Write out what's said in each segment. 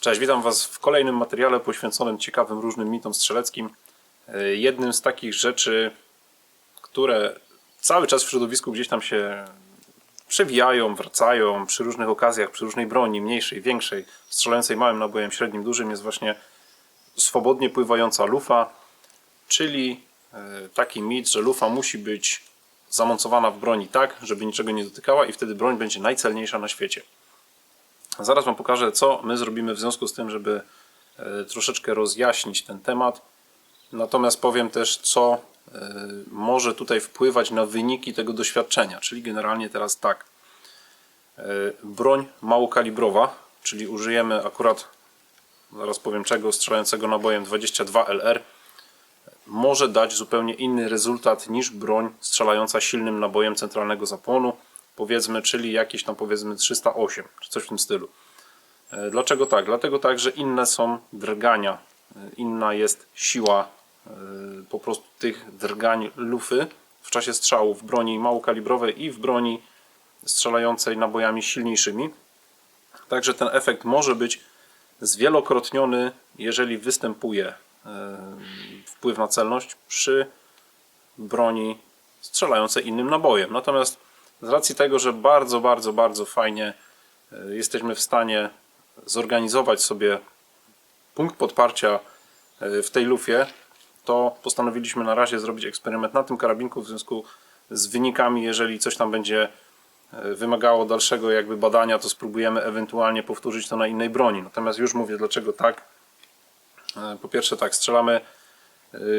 Cześć, witam Was w kolejnym materiale poświęconym ciekawym różnym mitom strzeleckim. E, Jednym z takich rzeczy, które cały czas w środowisku gdzieś tam się przewijają, wracają przy różnych okazjach, przy różnej broni, mniejszej, większej, strzelającej małym nabojem, średnim, dużym, jest właśnie swobodnie pływająca lufa, czyli e, taki mit, że lufa musi być zamontowana w broni tak, żeby niczego nie dotykała i wtedy broń będzie najcelniejsza na świecie. Zaraz Wam pokażę, co my zrobimy w związku z tym, żeby e, troszeczkę rozjaśnić ten temat. Natomiast powiem też, co e, może tutaj wpływać na wyniki tego doświadczenia. Czyli generalnie teraz tak. E, Broń małokalibrowa, czyli użyjemy akurat, zaraz powiem czego, strzelającego nabojem 22 LR, może dać zupełnie inny rezultat niż broń strzelająca silnym nabojem centralnego zapłonu, powiedzmy, czyli jakieś tam powiedzmy 308, czy coś w tym stylu. E, Dlaczego tak? Dlatego tak, że inne są drgania, e, inna jest siła e, po prostu tych drgań lufy w czasie strzału w broni małokalibrowej i w broni strzelającej nabojami silniejszymi. Także ten efekt może być zwielokrotniony, jeżeli występuje wpływ na celność przy broni strzelającej innym nabojem. Natomiast z racji tego, że bardzo, bardzo, bardzo fajnie e, jesteśmy w stanie zorganizować sobie punkt podparcia e, w tej lufie, to postanowiliśmy na razie zrobić eksperyment na tym karabinku w związku z wynikami, jeżeli coś tam będzie e, wymagało dalszego jakby badania, to spróbujemy ewentualnie powtórzyć to na innej broni. Natomiast już mówię dlaczego tak. Po pierwsze tak, strzelamy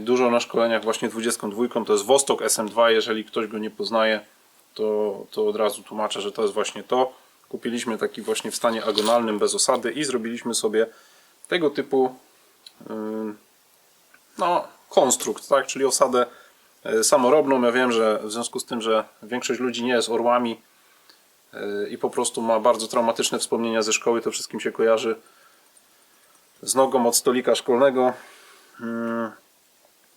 dużo na szkoleniach właśnie 22, to jest Vostok SM2, jeżeli ktoś go nie poznaje, to, to od razu tłumaczę, że to jest właśnie to. Kupiliśmy taki właśnie w stanie agonalnym, bez osady i zrobiliśmy sobie tego typu no, konstrukt, tak? czyli osadę e, samorobną. Ja wiem, że w związku z tym, że większość ludzi nie jest orłami e, i po prostu ma bardzo traumatyczne wspomnienia ze szkoły, to wszystkim się kojarzy z nogą od stolika szkolnego.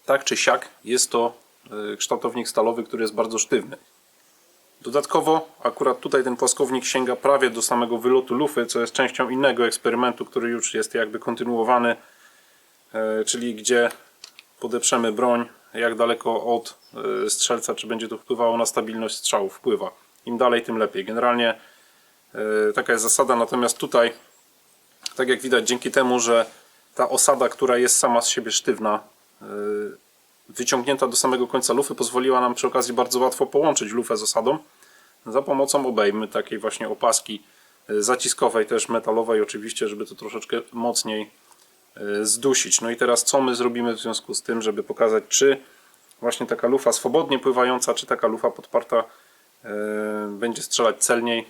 Tak czy siak jest to e, kształtownik stalowy, który jest bardzo sztywny. Dodatkowo akurat tutaj ten płaskownik sięga prawie do samego wylotu lufy, co jest częścią innego eksperymentu, który już jest jakby kontynuowany, e, czyli gdzie podeprzemy broń, jak daleko od e, strzelca, czy będzie to wpływało na stabilność strzału. Wpływa. Im dalej, tym lepiej. Generalnie e, taka jest zasada, natomiast tutaj, tak jak widać, dzięki temu, że ta osada, która jest sama z siebie sztywna, wyciągnięta do samego końca lufy, pozwoliła nam przy okazji bardzo łatwo połączyć lufę z osadą za pomocą obejmy, takiej właśnie opaski e, zaciskowej, też metalowej oczywiście, żeby to troszeczkę mocniej e, zdusić. No i teraz co my zrobimy w związku z tym, żeby pokazać, czy właśnie taka lufa swobodnie pływająca, czy taka lufa podparta e, będzie strzelać celniej.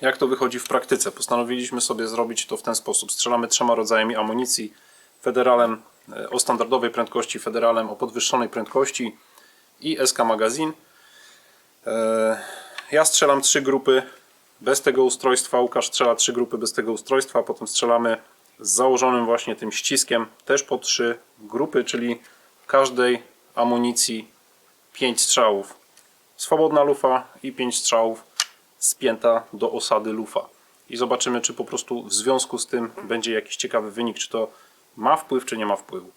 Jak to wychodzi w praktyce? Postanowiliśmy sobie zrobić to w ten sposób. Strzelamy trzema rodzajami amunicji. Federalem o standardowej prędkości, federalem o podwyższonej prędkości i SK magazyn. E, Ja strzelam trzy grupy bez tego ustrojstwa, Łukasz strzela trzy grupy bez tego ustrojstwa, potem strzelamy z założonym właśnie tym ściskiem też po trzy grupy, czyli każdej amunicji 5 strzałów. Swobodna lufa i 5 strzałów spięta do osady lufa. I zobaczymy, czy po prostu w związku z tym będzie jakiś ciekawy wynik, czy to ma wpływ, czy nie ma wpływu.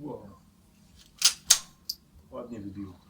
Wow. Ładnie wybiło.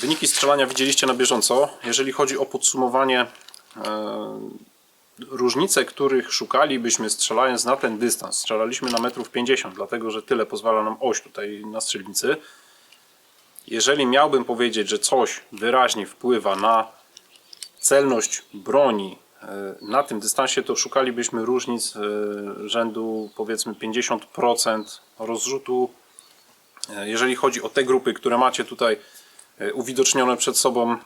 Wyniki strzelania widzieliście na bieżąco. Jeżeli chodzi o podsumowanie, e, różnice, których szukalibyśmy strzelając na ten dystans, strzelaliśmy na metrów 50, dlatego że tyle pozwala nam oś tutaj na strzelnicy. Jeżeli miałbym powiedzieć, że coś wyraźnie wpływa na celność broni e, na tym dystansie, to szukalibyśmy różnic e, rzędu powiedzmy 50% rozrzutu. Jeżeli chodzi o te grupy, które macie tutaj uwidocznione przed sobą,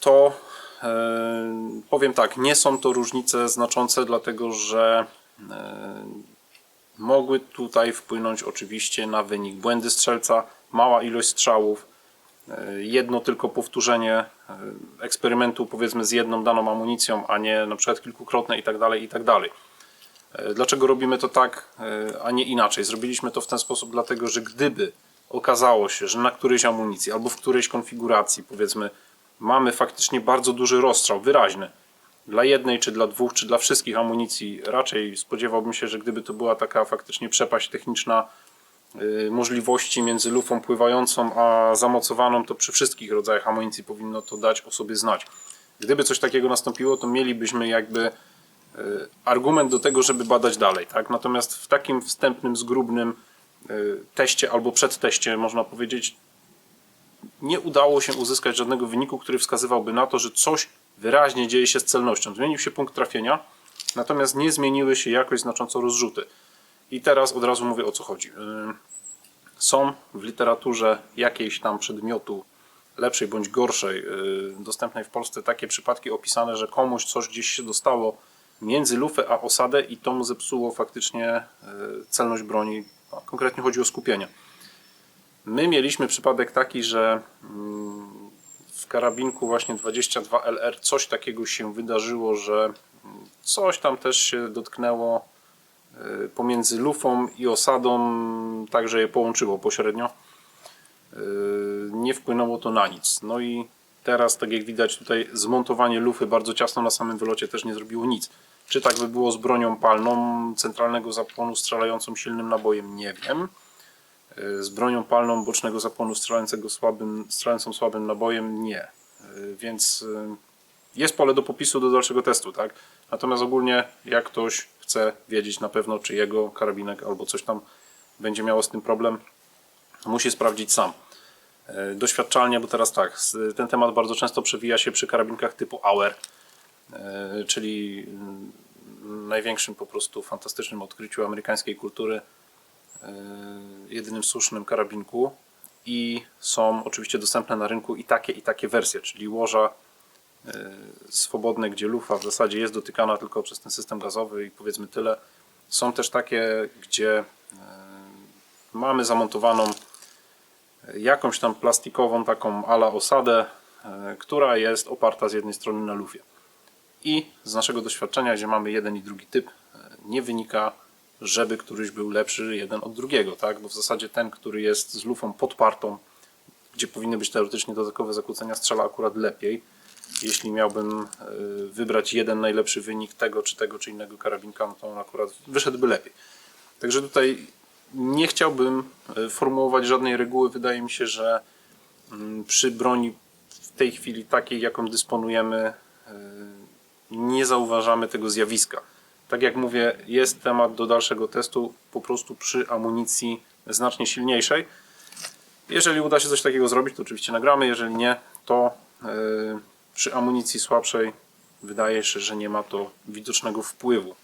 to e, powiem tak, nie są to różnice znaczące, dlatego że e, mogły tutaj wpłynąć oczywiście na wynik błędy strzelca, mała ilość strzałów, e, jedno tylko powtórzenie e, eksperymentu powiedzmy z jedną daną amunicją, a nie na przykład kilkukrotne i tak tak. E, Dlaczego robimy to tak, e, a nie inaczej? Zrobiliśmy to w ten sposób, dlatego że gdyby okazało się, że na którejś amunicji albo w którejś konfiguracji, powiedzmy, mamy faktycznie bardzo duży rozstrzał, wyraźny, dla jednej, czy dla dwóch, czy dla wszystkich amunicji, raczej spodziewałbym się, że gdyby to była taka faktycznie przepaść techniczna y, możliwości między lufą pływającą a zamocowaną, to przy wszystkich rodzajach amunicji powinno to dać o sobie znać. Gdyby coś takiego nastąpiło, to mielibyśmy jakby y, argument do tego, żeby badać dalej. Tak? Natomiast w takim wstępnym, zgrubnym teście albo przedteście, można powiedzieć, nie udało się uzyskać żadnego wyniku, który wskazywałby na to, że coś wyraźnie dzieje się z celnością. Zmienił się punkt trafienia, natomiast nie zmieniły się jakoś znacząco rozrzuty. I teraz od razu mówię o co chodzi. Yy, Są w literaturze jakiejś tam przedmiotu lepszej bądź gorszej, yy, dostępnej w Polsce takie przypadki opisane, że komuś coś gdzieś się dostało między lufę a osadę i to mu zepsuło faktycznie celność broni. Konkretnie chodzi o skupienie. My mieliśmy przypadek taki, że mm, w karabinku właśnie 22 LR coś takiego się wydarzyło, że mm, coś tam też się dotknęło y, pomiędzy lufą i osadą, także je połączyło pośrednio. Y, Nie wpłynęło to na nic. No i teraz, tak jak widać tutaj, zmontowanie lufy bardzo ciasno na samym wylocie też nie zrobiło nic. Czy tak by było z bronią palną centralnego zapłonu strzelającą silnym nabojem? Nie wiem z bronią palną bocznego zapłonu strzelającego słabym, strzelającą słabym nabojem nie. Y, Więc y, jest pole do popisu do dalszego testu, tak? Natomiast ogólnie jak ktoś chce wiedzieć na pewno, czy jego karabinek albo coś tam będzie miało z tym problem, musi sprawdzić sam. Y, Doświadczalnie, bo teraz tak, ten temat bardzo często przewija się przy karabinkach typu Auer, y, czyli mm, największym po prostu fantastycznym odkryciu amerykańskiej kultury jedynym słusznym karabinku i są oczywiście dostępne na rynku i takie i takie wersje, czyli łoża y, swobodne, gdzie lufa w zasadzie jest dotykana tylko przez ten system gazowy i powiedzmy tyle. Są też takie, gdzie mamy zamontowaną jakąś tam plastikową taką ala osadę, która jest oparta z jednej strony na lufie. I z naszego doświadczenia, gdzie mamy jeden i drugi typ, y, nie wynika żeby któryś był lepszy jeden od drugiego, tak? Bo w zasadzie ten, który jest z lufą podpartą, gdzie powinny być teoretycznie dodatkowe zakłócenia, strzela akurat lepiej. Jeśli miałbym y, wybrać jeden najlepszy wynik tego czy tego czy innego karabinka, no to on akurat wyszedłby lepiej. Także tutaj nie chciałbym y, formułować żadnej reguły. Wydaje mi się, że mm, przy broni w tej chwili takiej, jaką dysponujemy, nie zauważamy tego zjawiska. Tak jak mówię, jest temat do dalszego testu po prostu przy amunicji znacznie silniejszej. Jeżeli uda się coś takiego zrobić, to oczywiście nagramy. Jeżeli nie, to yy, przy amunicji słabszej wydaje się, że nie ma to widocznego wpływu